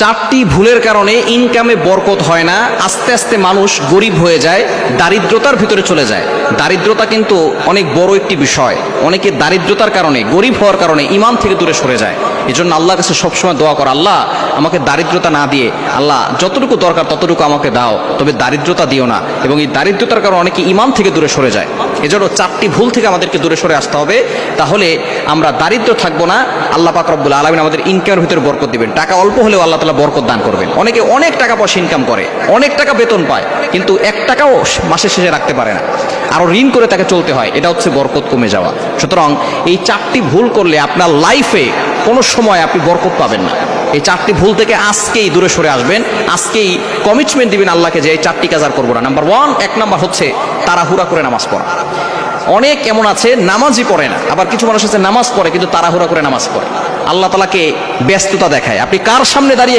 চারটি ভুলের কারণে ইনকামে বরকত হয় না, আস্তে আস্তে মানুষ গরিব হয়ে যায়, দারিদ্রতার ভিতরে চলে যায়। দারিদ্রতা কিন্তু অনেক বড় একটি বিষয়। অনেকে দারিদ্রতার কারণে, গরিব হওয়ার কারণে ইমান থেকে দূরে সরে যায়। এই জন্য আল্লাহর কাছে সবসময় দোয়া কর, আল্লাহ আমাকে দারিদ্রতা না দিয়ে, আল্লাহ যতটুকু দরকার ততটুকু আমাকে দাও, তবে দারিদ্রতা দিও না। এবং এই দারিদ্রতার কারণে অনেকে ইমান থেকে দূরে সরে যায়। এজন্য চারটি ভুল থেকে আমাদেরকে দূরে সরে আসতে হবে। তাহলে আমরা দারিদ্র থাকব না, আল্লাহ পাক রব্বুল আলমিন আমাদের ইনকামের ভিতরে বরকত দিবেন। টাকা অল্প হলেও আল্লাহ তালা বরকত দান করবেন। অনেকে অনেক টাকা পয়সা ইনকাম করে, অনেক টাকা বেতন পায়, কিন্তু এক টাকাও মাসের শেষে রাখতে পারে না। আরও ঋণ করে তাকে চলতে হয়, এটা হচ্ছে বরকত কমে যাওয়া। সুতরাং এই চারটি ভুল করলে আপনার লাইফে কোনো সময় আপনি বরকত পাবেন না। এই চারটি ভুল থেকে আজকেই দূরে সরে আসবেন। আজকেই কমিটমেন্ট দিবেন আল্লাহকে যে এই চারটি কাজ আর করব না। নাম্বার ওয়ান এক নাম্বার হচ্ছে তাড়াহুড়া করে নামাজ পড়া। অনেক এমন আছে, নামাজই পড়ে না। আবার কিছু মানুষ আছে, নামাজ পড়ে, কিন্তু তাড়াহুড়া করে নামাজ পড়ে। আল্লাহ তালাকে ব্যস্ততা দেখায়। আপনি কার সামনে দাঁড়িয়ে